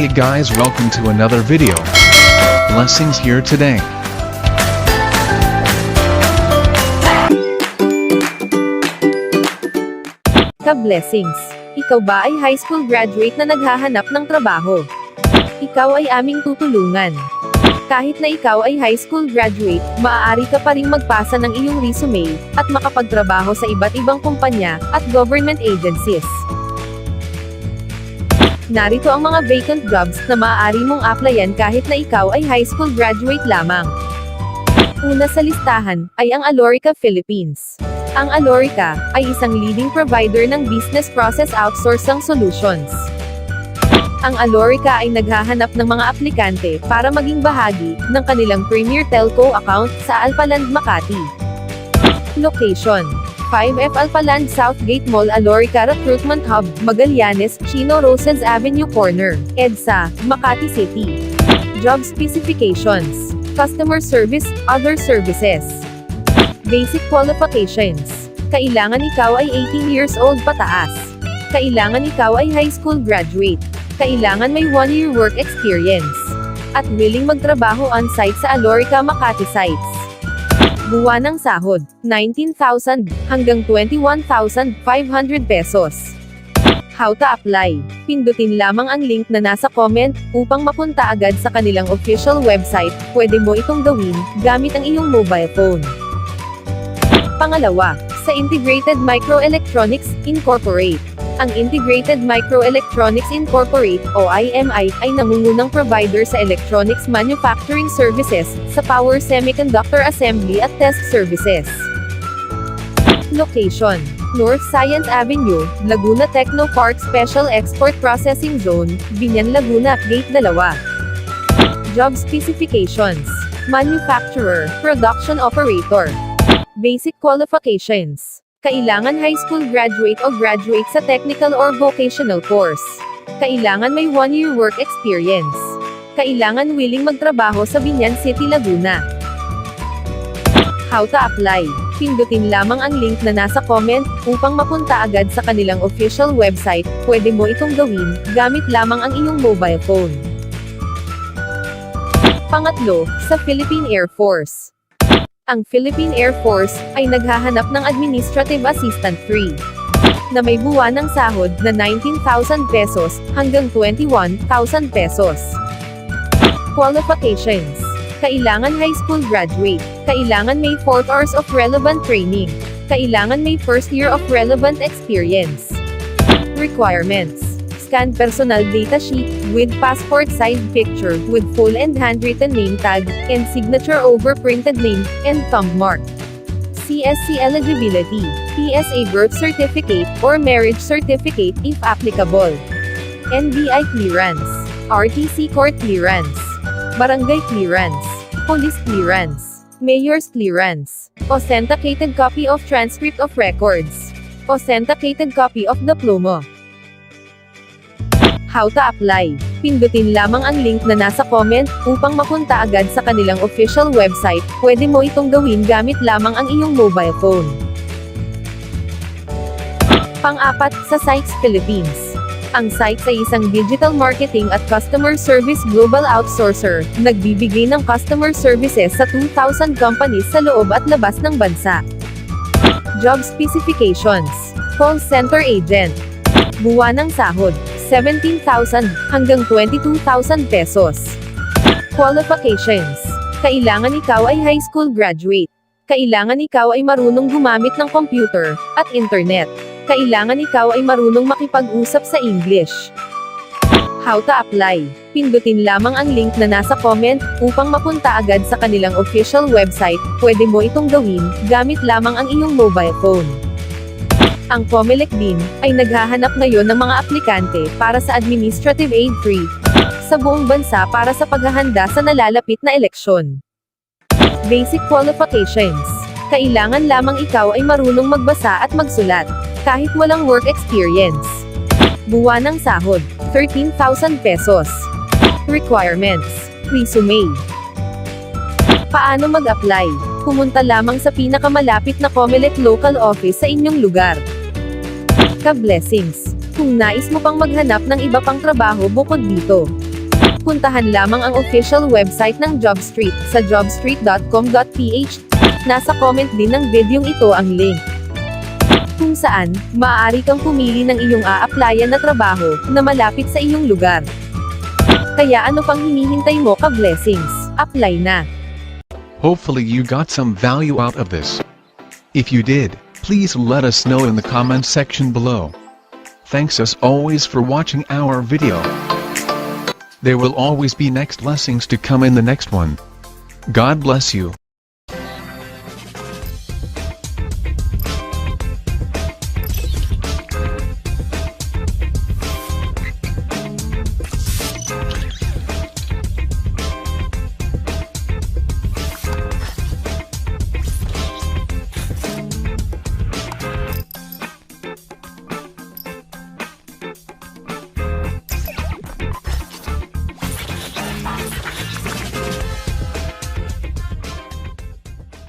Hey guys welcome to another video. Blessings here today. Ka-blessings. Ikaw ba ay high school graduate na naghahanap ng trabaho? Ikaw ay aming tutulungan. Kahit na ikaw ay high school graduate, maaari ka pa ring magpasa ng iyong resume, at makapagtrabaho sa iba't ibang kumpanya, at government agencies. Narito ang mga vacant jobs na maaari mong applyan kahit na ikaw ay high school graduate lamang. Una sa listahan, ay ang Alorica Philippines. Ang Alorica, ay isang leading provider ng business process outsourcing solutions. Ang Alorica ay naghahanap ng mga aplikante para maging bahagi ng kanilang Premier Telco account sa Alpaland, Makati. Location 5F Alpaland Southgate Mall Alorica Recruitment Hub, Magallanes, Chino Rosas Avenue Corner, EDSA, Makati City. Job Specifications Customer Service, Other Services Basic Qualifications Kailangan ikaw ay 18 years old pataas. Kailangan ikaw ay high school graduate. Kailangan may 1-year work experience. At willing magtrabaho on-site sa Alorica Makati sites. Buwan ng sahod, 19,000 hanggang 21,500 pesos. How to apply? Pindutin lamang ang link na nasa comment upang mapunta agad sa kanilang official website. Pwede mo itong gawin gamit ang iyong mobile phone. Pangalawa, sa Integrated Microelectronics Incorporate. Ang Integrated Microelectronics Incorporate o IMI ay nangungunang provider sa electronics manufacturing services sa power semiconductor assembly at test services. Location North Science Avenue, Laguna Techno Park Special Export Processing Zone, Binyan Laguna, Gate 2. Job Specifications Manufacturer, Production Operator Basic Qualifications Kailangan high school graduate o graduate sa technical or vocational course. Kailangan may one-year work experience. Kailangan willing magtrabaho sa Binyan City, Laguna. How to apply? Pindutin lamang ang link na nasa comment upang mapunta agad sa kanilang official website. Pwede mo itong gawin gamit lamang ang iyong mobile phone. Pangatlo, sa Philippine Air Force. Ang Philippine Air Force ay naghahanap ng Administrative Assistant 3 na may buwan ng sahod na 19,000 pesos hanggang 21,000 pesos. Qualifications Kailangan high school graduate. Kailangan may 4 hours of relevant training. Kailangan may first year of relevant experience. Requirements Scan personal data sheet, with passport size picture, with full and handwritten name tag, and signature over printed name, and thumb mark. CSC eligibility, PSA birth certificate, or marriage certificate if applicable. NBI clearance, RTC court clearance, barangay clearance, police clearance, mayor's clearance, authenticated copy of transcript of records, authenticated copy of diploma. How to apply? Pindutin lamang ang link na nasa comment upang mapunta agad sa kanilang official website. Pwede mo itong gawin gamit lamang ang iyong mobile phone. Pang-apat, sa Sykes Philippines. Ang Sykes ay isang digital marketing at customer service global outsourcer, nagbibigay ng customer services sa 2,000 companies sa loob at labas ng bansa. Job specifications. Call center agent. Buwan ng sahod, 17,000 hanggang 22,000 pesos. Qualifications. Kailangan ikaw ay high school graduate. Kailangan ikaw ay marunong gumamit ng computer at internet. Kailangan ikaw ay marunong makipag-usap sa English. How to apply? Pindutin lamang ang link na nasa comment upang mapunta agad sa kanilang official website. Pwede mo itong gawin gamit lamang ang iyong mobile phone. Ang COMELEC din ay naghahanap ngayon ng mga aplikante para sa Administrative Aid Free sa buong bansa para sa paghahanda sa nalalapit na eleksyon. Basic Qualifications Kailangan lamang ikaw ay marunong magbasa at magsulat, kahit walang work experience. Buwan ng sahod, 13,000 pesos. Requirements Resume Paano mag-apply? Pumunta lamang sa pinakamalapit na Comelec local office sa inyong lugar. Ka-blessings! Kung nais mo pang maghanap ng iba pang trabaho bukod dito, puntahan lamang ang official website ng JobStreet sa jobstreet.com.ph. Nasa comment din ng videong ito ang link. Kung saan, maaari kang pumili ng iyong a-applyan na trabaho na malapit sa iyong lugar. Kaya ano pang hinihintay mo ka-blessings? Apply na! Hopefully you got some value out of this. If you did, please let us know in the comments section below. Thanks as always for watching our video. There will always be next blessings to come in the next one. God bless you.